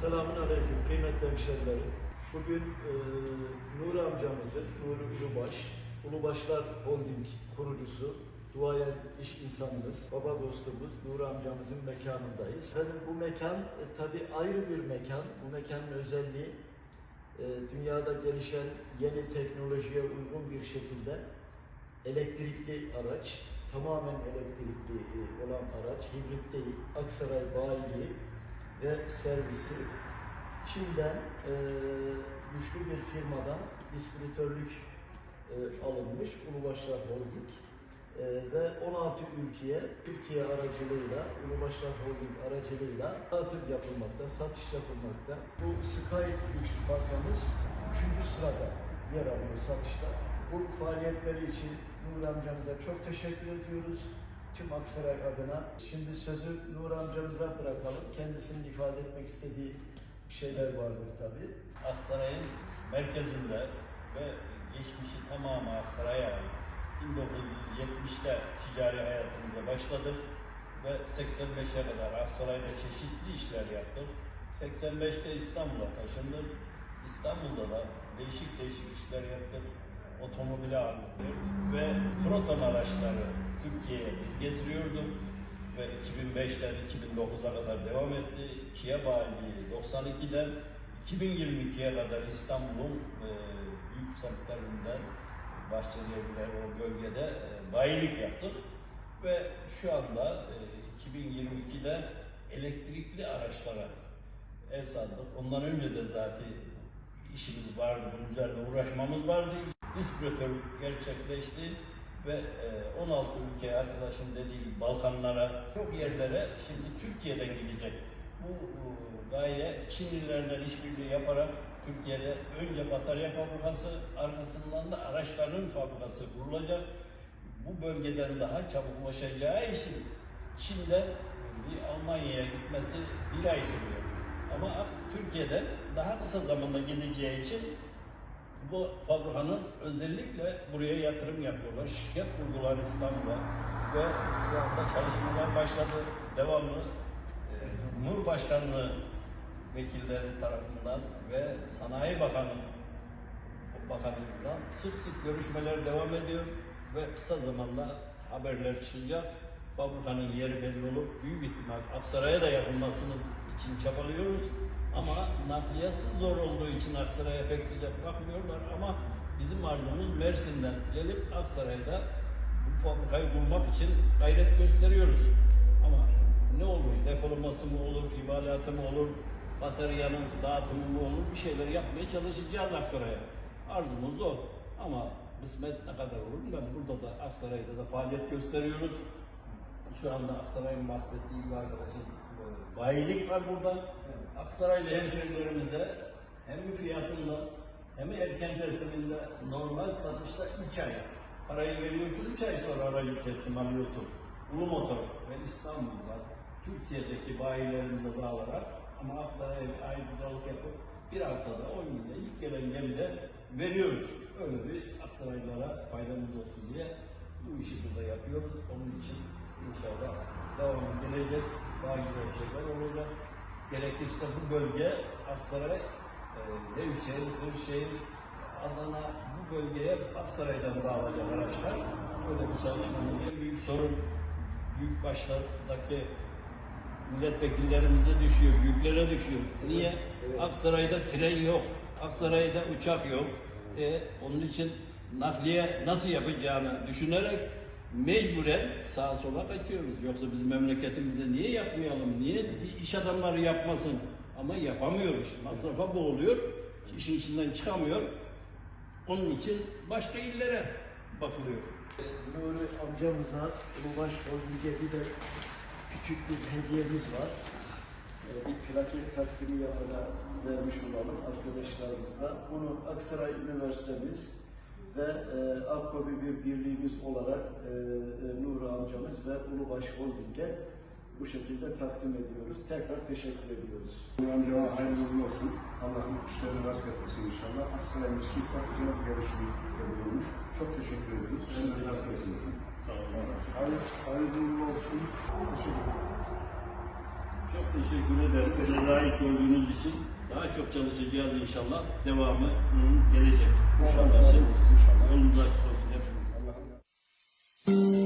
Selamun Aleyküm kıymetli hemşerilerim. Bugün e, Nuri amcamızın, Nuri Ulubaş, Ulubaşlar Holding kurucusu, duayen iş insanımız, baba dostumuz Nuri amcamızın mekanındayız. Efendim bu mekan e, tabii ayrı bir mekan. Bu mekanın özelliği e, dünyada gelişen yeni teknolojiye uygun bir şekilde elektrikli araç, tamamen elektrikli e, olan araç, hibrit değil, Aksaray bayiliği ve servisi Çin'den e, güçlü bir firmadan distribütörlük e, alınmış Ulubaşlar Holding e, ve 16 ülkeye Türkiye aracılığıyla Ulubaşlar Holding aracılığıyla dağıtım yapılmakta, satış yapılmakta. Bu Sky Lüks markamız 3. sırada yer alıyor satışta. Bu faaliyetleri için Nur amcamıza çok teşekkür ediyoruz. Tüm Aksaray adına. Şimdi sözü Nur amcamıza bırakalım. Kendisinin ifade etmek istediği şeyler vardır tabii. Aksaray'ın merkezinde ve geçmişi tamamı Aksaray'a ait. 1970'te ticari hayatımıza başladık ve 85'e kadar Aksaray'da çeşitli işler yaptık. 85'te İstanbul'a taşındık. İstanbul'da da değişik değişik işler yaptık. Otomobile ağırlık verdik ve Proton araçları Türkiye'ye biz getiriyorduk ve 2005'ten 2009'a kadar devam etti. Kia bayiliği 92'den 2022'ye kadar İstanbul'un e, büyük semtlerinden Bahçeli Evler o bölgede e, bayilik yaptık ve şu anda e, 2022'de elektrikli araçlara el saldık. Ondan önce de zaten işimiz vardı, bunun üzerine uğraşmamız vardı. Distribütörlük gerçekleşti ve e, 16 ülke arkadaşım dediği gibi Balkanlara, çok yerlere şimdi Türkiye'den gidecek. Bu e, gaye Çinlilerle işbirliği yaparak Türkiye'de önce batarya fabrikası, arkasından da araçların fabrikası kurulacak. Bu bölgeden daha çabuk ulaşacağı için Çin'den bir Almanya'ya gitmesi bir ay sürüyor. Ama Türkiye'den daha kısa zamanda gideceği için bu fabrikanın özellikle buraya yatırım yapıyorlar. Şirket kurdular İstanbul'a ve şu anda çalışmalar başladı. Devamlı e, Nur Başkanlığı vekilleri tarafından ve Sanayi Bakanı Bakanımızdan sık sık görüşmeler devam ediyor ve kısa zamanda haberler çıkacak. Fabrikanın yeri belli olup büyük ihtimal Aksaray'a da yapılmasını için çabalıyoruz. Ama nakliyesi zor olduğu için Aksaray'a pek sıcak bakmıyorlar ama bizim arzumuz Mersin'den gelip Aksaray'da bu fabrikayı kurmak için gayret gösteriyoruz. Ama ne olur, depolaması mı olur, imalatı mı olur, bataryanın dağıtımı mı olur bir şeyler yapmaya çalışacağız Aksaray'a. Arzumuz o. Ama kısmet ne kadar olur ben burada da Aksaray'da da faaliyet gösteriyoruz. Şu anda Aksaray'ın bahsettiği gibi arkadaşım bayilik var burada. Aksaraylı hemşehrilerimize hem bir fiyatında hem erken tesliminde normal satışta 3 ay. Parayı veriyorsun 3 ay sonra aracı teslim alıyorsun. Ulu Motor ve İstanbul'da Türkiye'deki bayilerimize dağılarak ama Aksaray'a bir ayrıcalık yapıp bir haftada 10 günde ilk gelen gemide veriyoruz. Öyle bir Aksaraylılara faydamız olsun diye bu işi burada yapıyoruz. Onun için inşallah devamı gelecek, daha güzel şeyler olacak. Gerekirse bu bölge Aksaray, e, Nevşehir, Kırşehir, Adana bu bölgeye Aksaray'dan dağılacak araçlar. Öyle bir çalışmamız. En büyük sorun büyük başlardaki milletvekillerimize düşüyor, büyüklere düşüyor. Niye? Aksaray'da tren yok, Aksaray'da uçak yok. E, onun için nakliye nasıl yapacağını düşünerek mecburen sağa sola kaçıyoruz. Yoksa biz memleketimizde niye yapmayalım, niye iş adamları yapmasın? Ama yapamıyoruz. Masrafa boğuluyor, işin içinden çıkamıyor. Onun için başka illere bakılıyor. Nuri amcamıza Ulubaş Holding'e bir de küçük bir hediyemiz var. Ee, Bir plaket takdimi yapana vermiş olalım arkadaşlarımıza. Bunu Aksaray Üniversitemiz ve e, Akkobi bir birliğimiz olarak e, e, Nuri amcamız ve Ulubaş Holding'e bu şekilde takdim ediyoruz. Tekrar teşekkür ediyoruz. Amcama hayırlı uğurlu olsun. Allah'ın işlerini rast getirsin inşallah. Aksaray'ımız için çok güzel bir gelişim bulunmuş. Çok teşekkür ediyoruz. Şimdi rast getirsin. Sağ olun. Hayır, hayırlı uğurlu olsun. Teşekkür ederim. Çok teşekkür ederim. Bize layık gördüğünüz için daha çok çalışacağız inşallah. Devamı gelecek. İnşallah. İnşallah. Thank you.